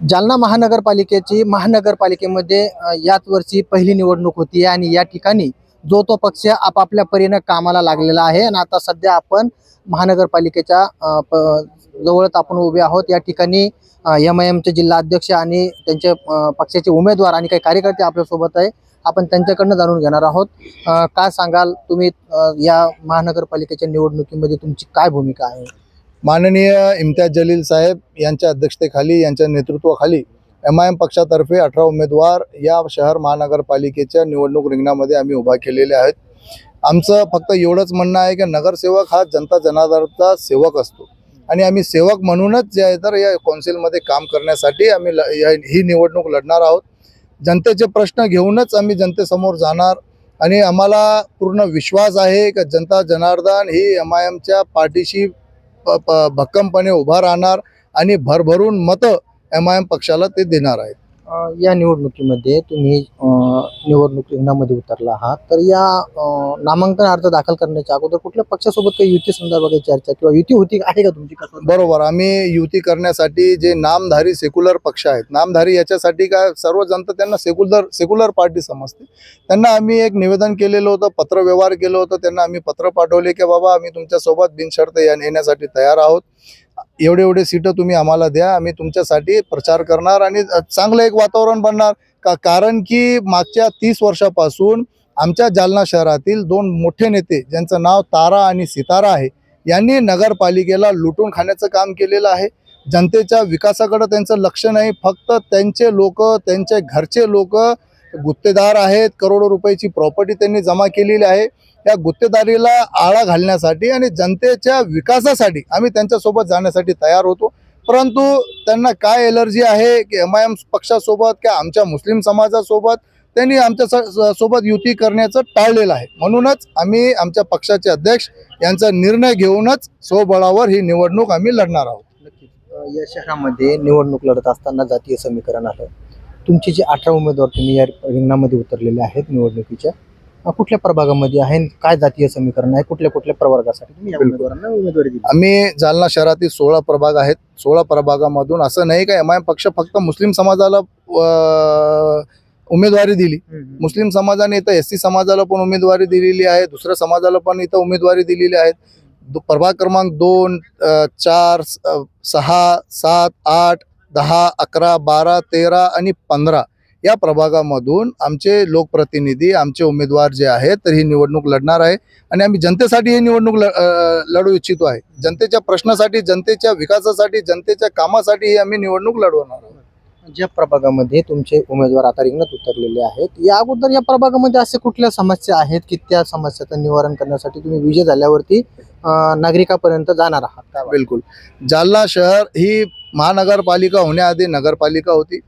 जालना महानगरपालिकेची महानगरपालिकेमध्ये याच वर्षी पहिली निवडणूक होती आणि या ठिकाणी जो तो पक्ष आपापल्या परीनं कामाला लागलेला आहे आणि आता सध्या आपण महानगरपालिकेच्या प- जवळच आपण उभे आहोत. या ठिकाणी एम आय एमचे जिल्हा अध्यक्ष आणि त्यांचे पक्षाचे उमेदवार आणि काही कार्यकर्ते आपल्यासोबत आहे. आपण त्यांच्याकडनं जाणून घेणार आहोत. काय सांगाल तुम्ही या महानगरपालिकेच्या निवडणुकीमध्ये तुमची काय भूमिका आहे? माननीय इम्तियाज जलील साहेब यांच्या अध्यक्षतेखाली यांच्या नेतृत्वाखाली एम आय एम पक्षातर्फे अठरा उमेदवार या शहर महानगरपालिकेच्या निवडणूक रिंगणामध्ये आम्ही उभा केलेले आहेत. आमचं फक्त एवढंच म्हणणं आहे की नगरसेवक हा जनता जनार्दनाचा सेवक असतो. आणि आम्ही सेवक म्हणूनच जे आहे तर या कौन्सिलमध्ये काम करण्यासाठी आम्ही ल- या- ही निवडणूक लढणार आहोत. जनतेचे प्रश्न घेऊनच आम्ही जनतेसमोर जाणार आणि आम्हाला पूर्ण विश्वास आहे की जनता जनार्दन ही एम आय एमच्या पार्टीशी भक्कमपणे उभा राहणार आणि भरभरून मतं एम आय एम पक्षाला ते देणार आहेत. या निवडणुकीमध्ये तुम्ही निवडणूक रिंगणामध्ये उतरला आहात. तर या नामांकन अर्ज दाखल करण्याच्या अगोदर कुठल्या पक्षासोबत काही युती संदर्भात चर्चा किंवा युती होती आहे का तुमची कसं? बरोबर. आम्ही युती करण्यासाठी जे नामधारी सेक्युलर पक्ष आहेत नामधारी याच्यासाठी काय सर्व जनता त्यांना सेक्युलर सेक्युलर पार्टी समजते. त्यांना आम्ही एक निवेदन केलेलं होतं पत्र व्यवहार केलं होतं त्यांना आम्ही पत्र पाठवले की बाबा आम्ही तुमच्यासोबत बिनशर्त येण्यासाठी तयार आहोत. एवढे एवढे सीटं तुम्ही आम्हाला द्या आम्ही तुमच्यासाठी प्रचार करणार आणि चांगलं एक वातावरण बनणार. का कारण की मागच्या तीस वर्षापासून आमच्या जालना शहरातील दोन मोठे नेते ज्यांचं नाव तारा आणि सितारा आहे यांनी नगरपालिकेला लुटून खाण्याचं काम केलेलं आहे. जनतेच्या विकासाकडं त्यांचं लक्ष नाही फक्त त्यांचे लोक त्यांचे घरचे लोक गुत्तेदार आहेत करोडो रुपयाची प्रॉपर्टी त्यांनी जमा केलेली आहे. या गुत्तेदारीला आळा घालण्यासाठी आणि जनतेच्या विकासासाठी आम्ही त्यांच्यासोबत जाण्यासाठी तयार होतो. परंतु त्यांना काय एलर्जी आहे की एम आय एम पक्षासोबत किंवा आमच्या मुस्लिम समाजासोबत त्यांनी आमच्या स- सोबत युती करण्याचं टाळलेलं आहे. म्हणूनच आम्ही आमच्या पक्षाचे अध्यक्ष यांचा निर्णय घेऊनच स्वबळावर ही निवडणूक आम्ही लढणार आहोत. नक्कीच या शहरामध्ये निवडणूक लढत असताना जातीय समीकरण आलं. तुमचे जे अठरा उमेदवार तुम्ही या रिंगणामध्ये उतरलेले आहेत निवडणुकीच्या कुठल्या प्रभागामध्ये आहे काय जातीय समीकरण आहे? कुठल्या कुठल्या प्रवर्गासाठी तुम्ही या बिलकुल. उमेदवारांना उमेदवारी दिली? आम्ही जालना शहरातील सोळा प्रभाग आहेत. सोळा प्रभागामधून असं नाही का एम आय पक्ष फक्त मुस्लिम समाजाला अं, उमेदवारी दिली. मुस्लिम समाजाने इथं एस सी समाजाला पण उमेदवारी दिलेली आहे. दुसऱ्या समाजाला पण इथं उमेदवारी दिलेली आहेत. दो- प्रभाग क्रमांक दोन अ, चार स- अ, सहा सात आठ दहा अकरा बारा तेरा आणि पंधरा. या प्रभागामधून आमचे लोकप्रतिनिधी आमचे उमेदवार जे आहेत तर ही निवडणूक लढणार आहे. आणि आम्ही जनतेसाठी ही निवडणूक लढू इच्छितो आहे. जनतेच्या प्रश्नासाठी जनतेच्या विकासासाठी जनतेच्या कामासाठी ही आम्ही निवडणूक लढवणार आहोत. ज्या प्रभागामध्ये तुमचे उमेदवार आता रिंगणात उतरलेले आहेत या अगोदर या प्रभागामध्ये असे कुठल्या समस्या आहेत की त्या समस्याचं निवारण करण्यासाठी तुम्ही विजय झाल्यावरती नागरिकापर्यंत जाणार आहात? बिलकुल. जालना शहर ही महानगरपालिका होण्याआधी नगरपालिका होती.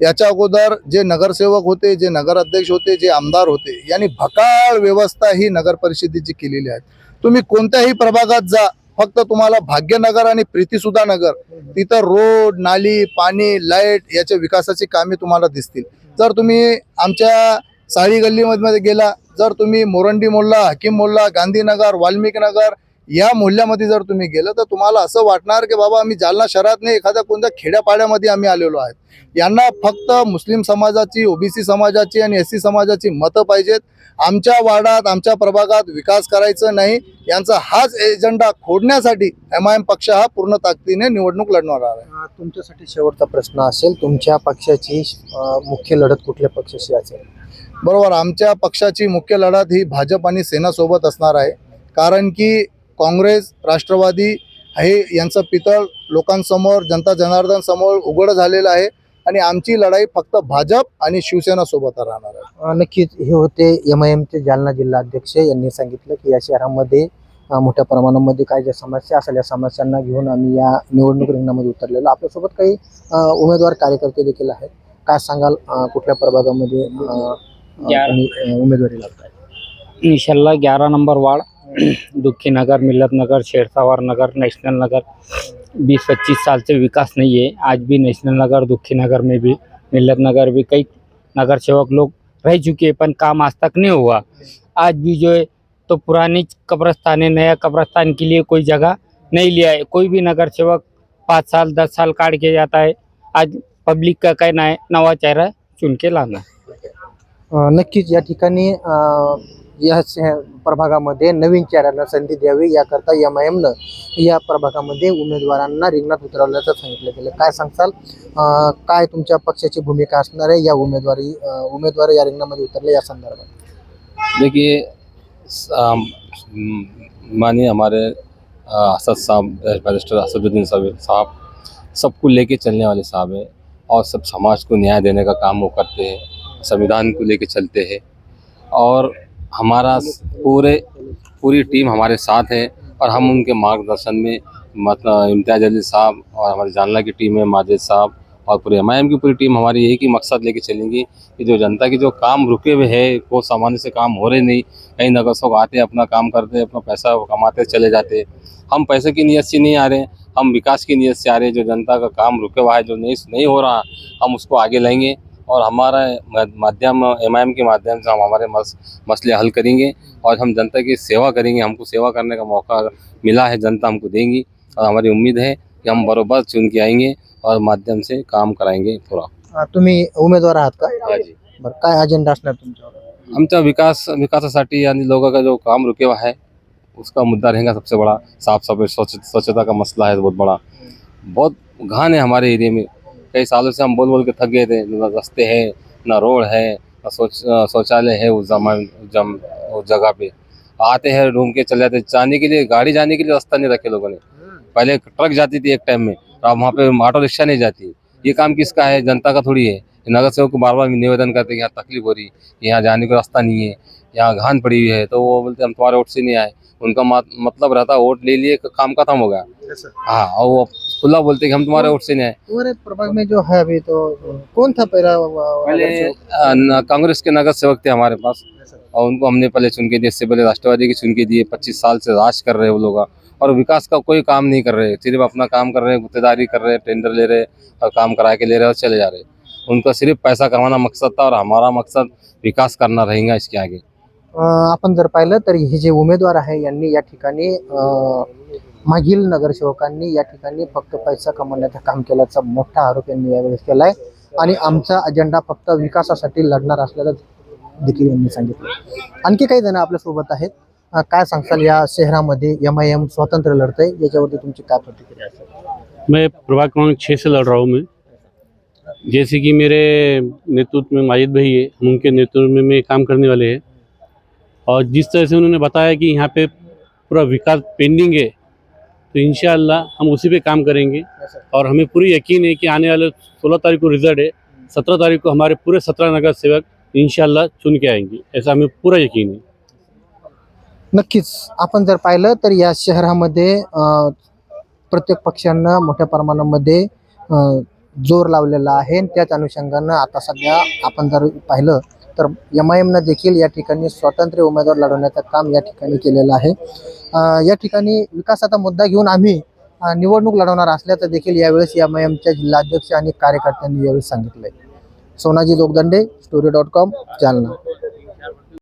याच्या अगोदर जे नगरसेवक होते जे नगराध्यक्ष होते जे आमदार होते यांनी भकाळ व्यवस्था ही नगर परिषदेची केलेली आहे. तुम्ही कोणत्याही प्रभागात जा फक्त तुम्हाला भाग्यनगर आणि प्रीतीसुधा नगर तिथं रोड नाली पाणी लाइट याच्या विकासाची कामे तुम्हाला दिसतील. जर तुम्ही आमच्या साळी गल्लीमध्ये गेला जर तुम्ही मोरंडी मोल्ला हकीम मोल्ला गांधीनगर वाल्मिक नगर या मोहल्ल्यामध्ये जर तुम्ही गेलं तर तुम्हाला असं वाटणार की बाबा आम्ही जालना शहरात नाही एखाद्या कोणत्या खेड्यापाड्यामध्ये आम्ही आलेलो आहेत. यांना फक्त मुस्लिम समाजाची ओबीसी समाजाची आणि एस सी समाजाची मतं पाहिजेत. आमच्या वार्डात आमच्या प्रभागात विकास करायचं नाही. यांचा हाच एजेंडा खोडण्यासाठी एम आय एम पक्ष हा पूर्ण ताकदीने निवडणूक लढणार आहे. तुमच्यासाठी शेवटचा प्रश्न असेल तुमच्या पक्षाची मुख्य लढत कुठल्या पक्षाशी असेल? बरोबर आमच्या पक्षाची मुख्य लढत ही भाजप आणि सेनासोबत असणार आहे. कारण की काँग्रेस राष्ट्रवादी हे यांचं पितळ लोकांसमोर जनता जनार्दन समोर उघड झालेलं आहे. आणि आमची लढाई फक्त भाजप आणि शिवसेना सोबत राहणार आहे. नक्कीच हे होते एम आय एमचे जालना जिल्हा अध्यक्ष. यांनी सांगितलं की या शहरामध्ये मोठ्या प्रमाणामध्ये काय ज्या समस्या असेल या समस्यांना घेऊन आम्ही या निवडणूक रिंगणामध्ये उतरलेलो आपल्यासोबत काही उमेदवार कार्यकर्ते देखील आहेत. काय सांगाल कुठल्या प्रभागामध्ये उमेदवारी लावताय? इंशाल्लाह ग्यारह नंबर वार्ड. दुखी नगर मिल्लत नगर शेरसावर नगर नेशनल नगर बीस पच्चीस साल से विकास नहीं है आज भी नेशनल नगर दुखी नगर में भी मिल्लत नगर भी कई नगर सेवक लोग रह चुके हैं पर काम आज तक नहीं हुआ. आज भी जो है तो पुरानी कब्रस्तान है नया कब्रस्तान के लिए कोई जगह नहीं लिया है. कोई भी नगर सेवक पाँच साल दस साल काट के जाता है. आज पब्लिक का कहना है नवा चेहरा चुन के लाना नक्कीच या ठिकाणी शहर प्रभागामध्ये नवीन चेहऱ्यांना संधी द्यावी याकरता एम आय एमनं या प्रभागामध्ये उमेदवारांना रिंगणात उतरवल्याचं सांगितलं गेलं. काय सांगसाल अ, काय तुमच्या भूमिका असणार आहे या उमेदवारी उमेदवार या रिंगणामध्ये उतरले देखिए स- अम, म, माननीय हमारे असद साहब बैरिस्टर असदुद्दीन साहब सबको लेके चलने वाले साहब हैं और सब समाज को न्याय देने का काम वो करते हैं संविधान को लेके चलते हैं और हमारा पूरे, पूरी टीम हमारे साथ है और हम उनके मार्गदर्शन में मतलब इम्तियाज़ अली साहब और हमारी जानला की टीम है, माजिद साहब और पूरी एम आई एम की पूरी टीम हमारी यही की मकसद लेके चलेंगी कि जो जनता की जो काम रुके हुए है, वो सामान्य से काम हो रहे नहीं। कहीं नगर नगरसों आते अपना काम करते अपना पैसा कमाते चले जाते हम पैसे की नीयत से नहीं आ रहे हम विकास की नीयत से आ रहे जो जनता का काम रुके हुआ है, जो नहीं नहीं हो रहा, हम उसको आगे लाएँगे। और हमारा माध्यम एम आई के माध्यम से हम हमारे मस, मसले हल करेंगे और हम जनता की सेवा करेंगे। हमको सेवा करने का मौका मिला है जनता हमको देंगी और हमारी उम्मीद है कि हम बरोबर चुन के आएँगे और माध्यम से काम कराएँगे पूरा। तुम्ही उमेदवार आहात का? जी। बरं काय अजेंडा असणार तुमच्यावर? आमच्या विकास विकासासाठी आणि लोगों का जो काम रुके हुआ है उसका मुद्दा रहेगा सबसे बड़ा। साफ़ सफ़ाई स्वच्छता का मसला है बहुत बड़ा। बहुत घान है हमारे एरिया में। कई सालों से हम बोल बोल के थक गए थे ना रास्ते हैं ना रोड है ना शौच शौचालय है उस जमान जम उस जगह पे। आते हैं ढूंढ के चले जाते जाने के लिए गाड़ी जाने के लिए रास्ता नहीं रखे लोगों ने। पहले ट्रक जाती थी एक टाइम में अब वहाँ पे ऑटो रिक्शा नहीं जाती। ये काम किसका है? जनता का थोड़ी है। नगर सेवक को बार बार निवेदन करते हैं यहाँ तकलीफ़ हो रही है यहाँ जाने का रास्ता नहीं है यहाँ घान पड़ी हुई है तो वो बोलते हम तुम्हारे वोट से नहीं आए। उनका मतलब रहता वोट ले लिए काम खत्म हो गया। हाँ और वो खुला बोलते कि हम तुम्हारे वोट से नहीं तुम्हारे प्रभाग में जो है अभी तो कौन था पहला कांग्रेस के नगर सेवक थे हमारे पास। और उनको हमने पहले चुन के दिए इससे पहले राष्ट्रवादी के चुन के दिए पच्चीस साल से राज कर रहे हैं वो लोग। और विकास का कोई काम नहीं कर रहे सिर्फ़ अपना काम कर रहे हैं गुत्तेदारी कर रहे हैं टेंडर ले रहे और काम करा के ले रहे और चले जा रहे उनका सिर्फ़ पैसा कमाना मकसद था और हमारा मकसद विकास करना रहेगा इसके आगे। आपण जर पाहिलं तर हे जे उमेदवार आहे यांनी या ठिकाणी मागील नगरसेवकांनी या ठिकाणी फक्त पैसा कमवण्याचं काम केल्याचा मोठा आरोप यांनी यावेळेस केला आहे आणि आमचा अजेंडा फक्त विकासासाठी लढणार असल्याचं देखील यांनी सांगितलं. आणखी काही जण आपल्यासोबत आहेत. काय सांगताल या शहरामध्ये एम आय एम स्वतंत्र लढतंय याच्यावरती तुमची काय प्रतिक्रिया असेल? मैं प्रभाग क्रमांक छः से लड़ रहा हूँ मैं। जैसे कि मेरे नेतृत्व में माजिद भाई है हम उनके नेतृत्व में में काम करने वाले हैं। और जिस तरह से उन्होंने बताया कि यहाँ पे पूरा विकास पेंडिंग है तो इन हम उसी पे काम करेंगे। और हमें पूरी यकीन है कि आने वाले सोलह तारीख को रिज़ल्ट है सत्रह तारीख को हमारे पूरे सत्रह नगर सेवक इन चुन के आएँगे ऐसा हमें पूरा यकीन है। नक्कीच आपण जर पाहिलं तर या शहरामध्ये अ, प्रत्येक पक्षांना मोठ्या प्रमाणामध्ये अ, ज़ोर लावलेला आहे. आणि त्याच अनुषंगानं आता सध्या आपण जर पाहिलं तर एम आय एमनं देखील या ठिकाणी स्वातंत्र्य उमेदवार लढवण्याचं काम या ठिकाणी केलेलं आहे. या ठिकाणी विकासाचा मुद्दा घेऊन आम्ही निवडणूक लढवणार असल्याचं देखील यावेळेस एम आय एमच्या जिल्हाध्यक्ष आणि कार्यकर्त्यांनी यावेळी सांगितलंय. Sonaji Lokdande story dot com Jalna.